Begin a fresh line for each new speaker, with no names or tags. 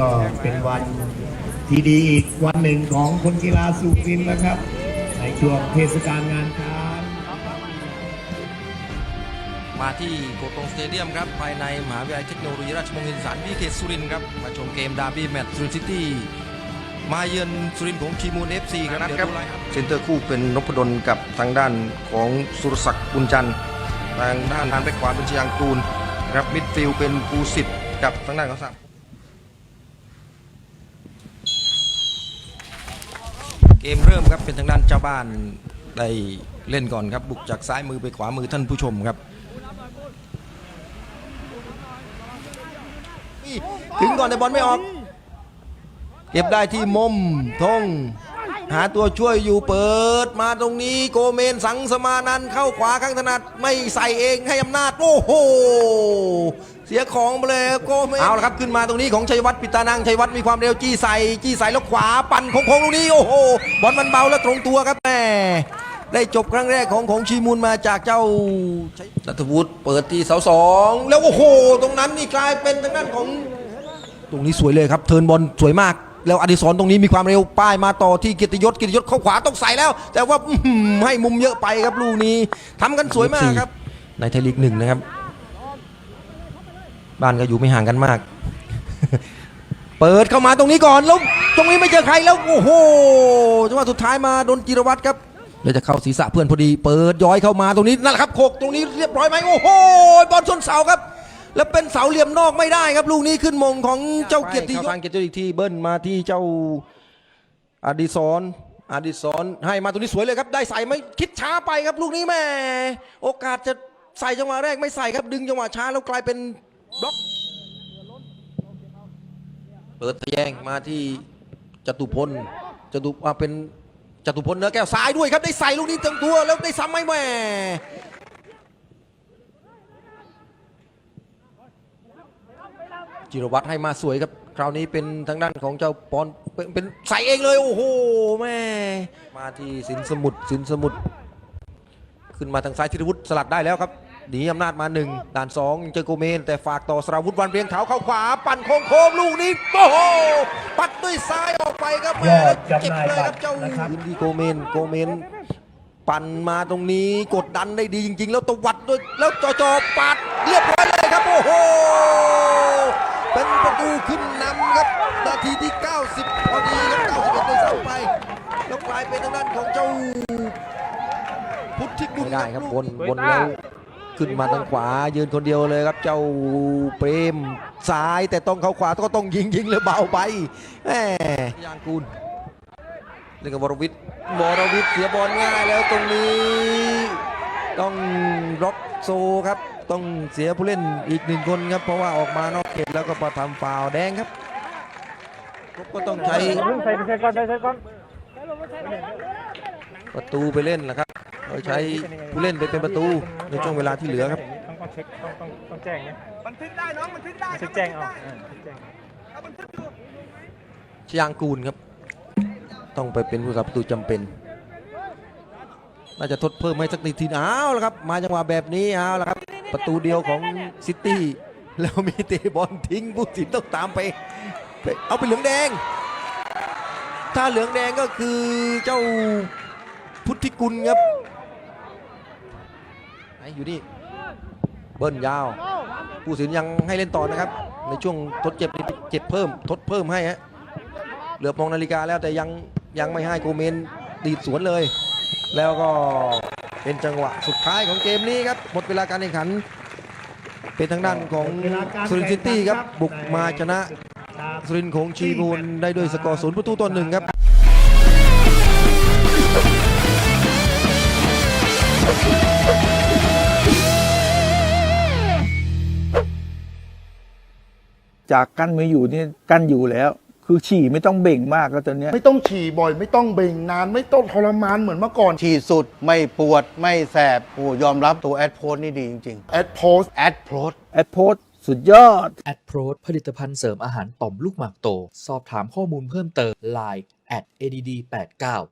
ก็เป็นวันที่ดีอีกวันหนึ่งของคนกีฬาสุรินทร์นะครับ ในช่วงเทศกาลงานช้าง
มาที่โกตงสเตเดียมครับภายในมหาวิทยาลัยเทคโนโลยีราชมงคลอีสานวิเขตสุรินทร์ครับ มาชมเกมดาร์บี้แมตช์สุรินทร์ซิตี้มาเยือนสุรินทร์ของทีมูลเอฟซีครับเดี๋ยวดูไลน์ครับเซนเตอร์คู่เป็นนพดลกับทางด้านของสุรศักดิ์บุญจันทร์ทางด้านทางแบ็คขวาเป็นชยางกูลครับมิดฟิลด์เป็นปูสิทธิ์กับทางด้านของสักเกมเริ่มครับเป็นทางด้านเจ้าบ้านได้เล่นก่อนครับ บุกจากซ้ายมือไปขวามือท่านผู้ชมครับถึงก่อนแต่บอลไม่ออก เก็บได้ที่มุมทงหาตัวช่วยอยู่เปิดมาตรงนี้โกเมนสังสมานันเข้าขวาข้างถนัดไม่ใส่เองให้อำนาจโอ้โห เสียของไปเลยโกเมนเอาละครับขึ้นมาตรงนี้ของชัยวัฒน์ปิตานังชัยวัฒน์มีความเร็วจี้ใส่จี้ใส่แล้วขวาปั่นโค้งๆตรงนี้โอ้โหบอลมันเบาแล้วตรงตัวครับแม่ได้จบครั้งแรกของของชีมูลมาจากเจ้านัทวุฒิเปิดที่เสาสองแล้วโอ้โห ตรงนั้นนี่กลายเป็นทางด้านของ ตรงนี้สวยเลยครับ เทิร์นบอลสวยมาก แล้วอดิศรตรงนี้มีความเร็วป้ายมาต่อที่กียรติยศกียรติยศเข้าขวาต้องใส่แล้ว แต่ว่าให้มุมเยอะไปครับลูกนี้ทำกันสวยมากครับ ในไทยลีกหนึ่งนะครับ บ้านก็อยู่ไม่ห่างกันมาก เปิดเข้ามาตรงนี้ก่อนแล้วตรงนี้ไม่เจอใครแล้วโอ้โหจังหวะสุดท้ายมาโดนจิรวัตรครับเลยจะเข้าศีรษะเพื่อนพอดี เปิดย้อยเข้ามาตรงนี้นั่นแหละครับโขกตรงนี้เรียบร้อยไหมโอ้โหบอลชนเสาครับ แล้วเป็นเสาเหลี่ยมนอกไม่ได้ครับ ลูกนี้ขึ้นมงของเจ้าเกียรติยศทางเกียรติยศอีกทีเบิ้ลมาที่เจ้าอดิศรอดิศรให้มาตรงนี้สวยเลยครับ ได้ใส่ไหม่คิดช้าไปครับ ลูกนี้แม่โอกาสจะใส่จังหวะแรกไม่ใส่ครับดึงจังหวะช้าแล้วกลายเป็น บล็อก เปิดทะแยงมาที่จตุพลจตุอ่าเป็นจตุพลเนื้อแก้วซ้ายด้วยครับได้ใส่ลูกนี้เต็มตัวแล้วได้ซ้ำไหมแม่จิรวัตรให้มาสวยครับ คราวนี้เป็นทางด้านของเจ้าปอนเป็นเป็นใส่เองเลยโอ้โหแม่มาที่สินสมุทรสินสมุทรขึ้นมาทางซ้ายธีรวุฒิสลัดได้แล้วครับ หนีอำนาจมาหนึ่งด่านสองเจอโกเมน แต่ฝากต่อสราวุฒิวันเพียงเท้าเข้าขวา ปั่นโค้งๆลูกนี้โอ้โหปัดด้วยซ้ายออกไปครับแม่
ยอด
เก็บ
จำหน่าย
เลยครับ
บัตร
เจ้า
นะครับ
ยินดีโกเมนโกเมน ปั่นมาตรงนี้กดดันได้ดีจริง ๆ แล้วตวัดด้วยแล้วจอจอปัดเรียบร้อยเลยครับโอ้โหเป็นประตูขึ้นนำครับนาทีที่ 90 พอดีครับ91เลยซ้ำไปแล้วกลายเป็นทางด้านของเจ้าพุทธิกุลไม่ได้ครับบนบนแล้ว ขึ้นมาทางขวายืนคนเดียวเลยครับ เจ้าเปรมซ้ายแต่ต้องเข้าขวาก็ต้องยิงยิงเลยเบาไปแหมยางกูลเล่นกับวรวิทย์วรวิทย์เสียบอลง่ายแล้วตรงนี้ ต้องร็อกโซครับ ต้องเสียผู้เล่นอีกหนึ่งคนครับ เพราะว่าออกมานอกเขตแล้วก็ประทำฟาวล์แดงครับก็ต้องใช้
ใส่ไปใส่ก่อนใส่ใส่ก่อน
ประตูไปเล่นนะครับ โดยใช้ผู้เล่นไปเป็นประตูในช่วงเวลาที่เหลือครับ
ต้องต้องเช็คต้องต้องต้องแจ้งนะ
บันทึกได้น้องบันทึกได้
เช็คแจ้งเอาเออเช็คแจ้ง
เอาบันทึกอยู่
ชยางกูลครับ ต้องไปเป็นผู้สับประตูจำเป็น น่าจะทดเพิ่มให้สักนิดทีอ้าวแล้วครับ มาจังหวะแบบนี้เอาละครับ ประตูเดียวของซิตี้แล้วมีเตะบอลทิ้งผู้สินต้องตามไปไปเอาไปเหลืองแดง ถ้าเหลืองแดงก็คือเจ้าพุทธิกุลครับ ไหนอยู่นี่เบิ้ลยาว ผู้สินยังให้เล่นต่อนะครับ ในช่วงทดเจ็บนี่เจ็บเพิ่ม ทดเพิ่มให้ฮะเหลือบมองนาฬิกาแล้วแต่ยังยังไม่ให้โกเมนดีดสวนเลย แล้วก็เป็นจังหวะสุดท้ายของเกมนี้ครับหมดเวลาการแข่งขัน เป็นทางด้านของสุรินทร์ซิตี้ครับบุกมาชนะสุรินทร์ของชีบูลได้ด้วยสกอร์ศูนย์ประตูต่อหนึ่งครับ
จากกั้นไม่อยู่นี่กั้นอยู่แล้ว คือฉี่ไม่ต้องเบ่งมากแล้วตอนเนี้ย
ไม่ต้องฉี่บ่อย ไม่ต้องเบ่งนาน ไม่ต้องทรมานเหมือนเมื่อก่อน
ฉีดสุดไม่ปวดไม่แสบโอ้ยอมรับตัวแอดโพสนี่ดีจริง
แอดโพส
ๆแอดโพส
แอดโพสสุดยอด
แอดโพรผลิตภัณฑ์เสริมอาหารต่อมลูกหมากโต สอบถามข้อมูลเพิ่มเติม Line at add89